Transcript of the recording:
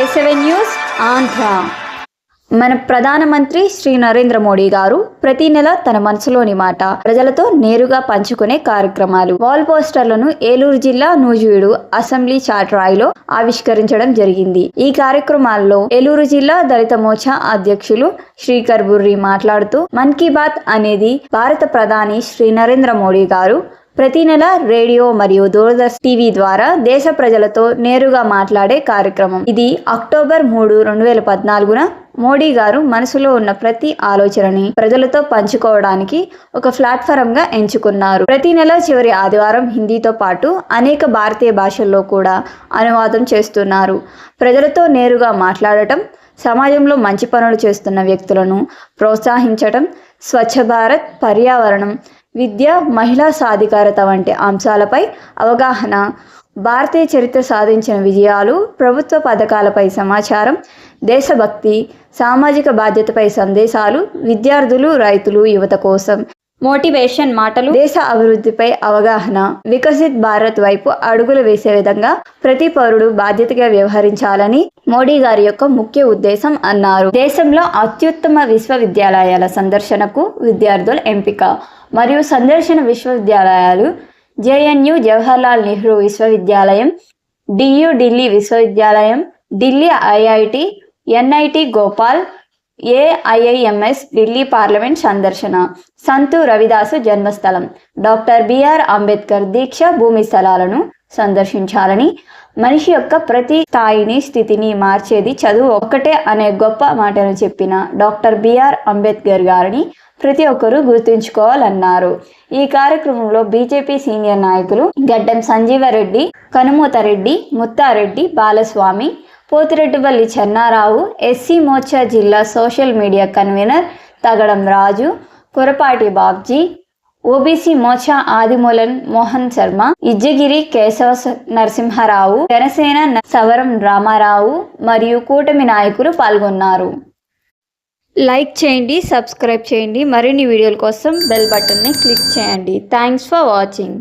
ఎస్ఎవెన్ news Andhra మన ప్రధానమంత్రి శ్రీ నరేంద్ర మోడీ గారు ప్రతి నెల తన మనసులోని మాట ప్రజలతో నేరుగా పంచుకునే కార్యక్రమాలు. వాల్ పోస్టర్లను ఏలూరు జిల్లా నూజివీడు అసెంబ్లీ చాట్రాయిలో ఆవిష్కరించడం జరిగింది. ఈ కార్యక్రమాల్లో ఏలూరు జిల్లా దళిత మోర్చా అధ్యక్షులు శ్రీకర్ బుర్రి మాట్లాడుతూ మన్ కీ బాత్ అనేది భారత ప్రధాని శ్రీ నరేంద్ర మోడీ గారు ప్రతి నెల రేడియో మరియు దూరదర్శన్ టీవీ ద్వారా దేశ ప్రజలతో నేరుగా మాట్లాడే కార్యక్రమం. ఇది అక్టోబర్ మూడు రెండు వేల పద్నాలుగున మోడీ గారు మనసులో ఉన్న ప్రతి ఆలోచనని ప్రజలతో పంచుకోవడానికి ఒక ప్లాట్ఫామ్గా ఎంచుకున్నారు. ప్రతి నెల చివరి ఆదివారం హిందీతో పాటు అనేక భారతీయ భాషల్లో కూడా అనువాదం చేస్తున్నారు. ప్రజలతో నేరుగా మాట్లాడటం సమాజంలో మంచి పనులు చేస్తున్న వ్యక్తులను ప్రోత్సహించటం స్వచ్ఛ భారత్ పర్యావరణం విద్య మహిళా సాధికారత వంటి అంశాలపై అవగాహన భారతీయ చరిత్ర సాధించిన విజయాలు ప్రభుత్వ పథకాలపై సమాచారం దేశభక్తి సామాజిక బాధ్యతపై సందేశాలు విద్యార్థులు రైతులు యువత కోసం. మోటివేషన్ మాటలు. దేశ అభివృద్ధిపై అవగాహన వికసిత్ భారత్ వైపు అడుగులు వేసే విధంగా ప్రతి పౌరుడు బాధ్యతగా వ్యవహరించాలని మోడీ గారి యొక్క ముఖ్య ఉద్దేశం అన్నారు. దేశంలో అత్యుత్తమ విశ్వవిద్యాలయాల సందర్శనకు విద్యార్థుల ఎంపిక మరియు సందర్శన విశ్వవిద్యాలయాలు జేఎన్యు జవహర్లాల్ నెహ్రూ విశ్వవిద్యాలయం డియు ఢిల్లీ విశ్వవిద్యాలయం Delhi IIT NIT Gopal AIIMS Delhi parliament సందర్శన. సంతు రవిదాసు జన్మస్థలం. డాక్టర్ బిఆర్ అంబేద్కర్ దీక్ష భూమి స్థలాలను సందర్శించాలని. మనిషి యొక్క ప్రతి స్థాయిని స్థితిని మార్చేది చదువు ఒక్కటే అనే గొప్ప మాటను చెప్పిన డాక్టర్ బిఆర్ అంబేద్కర్ గారిని ప్రతి ఒక్కరూ గుర్తుంచుకోవాలన్నారు. ఈ కార్యక్రమంలో బీజేపీ సీనియర్ నాయకులు గడ్డం సంజీవరెడ్డి కనుమూతరెడ్డి ముత్తారెడ్డి బాలస్వామి పోతిరెడ్డిపల్లి చెన్నారావు ఎస్సీ మోర్చా జిల్లా social media convener Thagadam Raju Kurapati Babji OBC Morcha Adimulan Mohan Sharma Izzagiri Keshava Narasimharao Janasena Savaram Ramarao మరియు కూటమి నాయకులు పాల్గొన్నారు. లైక్ చేయండి సబ్స్క్రైబ్ చేయండి. మరిన్ని వీడియోల కోసం బెల్ బటన్ని క్లిక్ చేయండి. Thanks for watching.